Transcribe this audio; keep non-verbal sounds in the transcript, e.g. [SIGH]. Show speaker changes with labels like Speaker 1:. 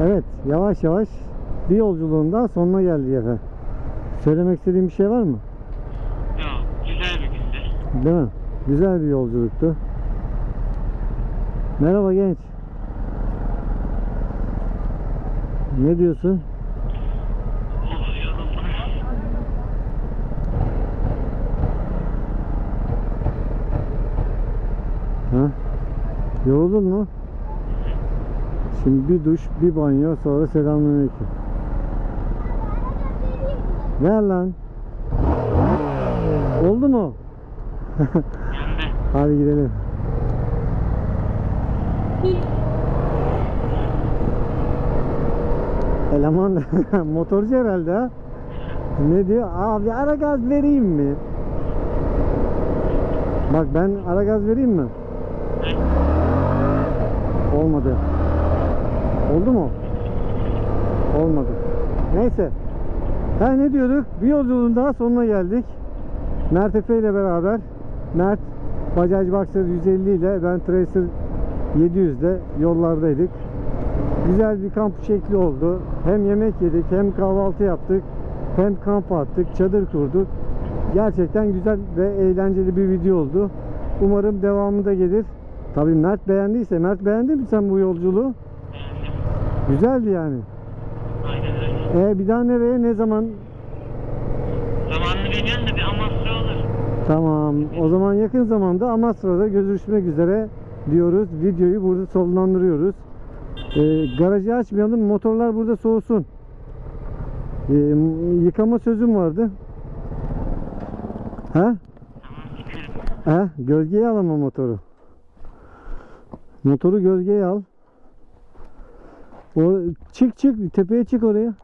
Speaker 1: Evet, yavaş yavaş bir yolculuğun daha sonuna geldik efendim. Söylemek istediğim bir şey var mı?
Speaker 2: Yok, güzel bir gündü.
Speaker 1: Değil mi? Güzel bir yolculuktu. Merhaba genç. Ne diyorsun? Ha? Yoruldun mu? Şimdi bir duş, bir banyo, sonra selamünaleyküm. Ver lan. Oldu mu? [LAUGHS] Hadi gidelim. Eleman [LAUGHS] motorcu herhalde ha. Ne diyor? Abi ara gaz vereyim mi? Bak ben ara gaz vereyim mi? Olmadı. Oldu mu? Olmadı. Neyse. Ha ne diyorduk? Bir yolculuğun daha sonuna geldik. Mert Efe ile beraber Mert Bajaj Boxer 150 ile ben Tracer 700 ile yollardaydık. Güzel bir kamp şekli oldu. Hem yemek yedik hem kahvaltı yaptık. Hem kamp attık, çadır kurduk. Gerçekten güzel ve eğlenceli bir video oldu. Umarım devamı da gelir. Tabii Mert beğendiyse, Mert beğendi mi sen bu yolculuğu? Güzeldi yani.
Speaker 2: Aynen öyle.
Speaker 1: E bir daha nereye, ne zaman?
Speaker 2: Zamanını bilmiyorum da bir Amasra olur.
Speaker 1: Tamam. O zaman yakın zamanda Amasra'da görüşmek üzere diyoruz. Videoyu burada sonlandırıyoruz. Ee, garajı açmayalım. Motorlar burada soğusun. Ee, yıkama sözüm vardı. Ha?
Speaker 2: Tamam.
Speaker 1: Ha? Gölgeye al ama motoru. Motoru gölgeye al. O çık çık tepeye çık oraya.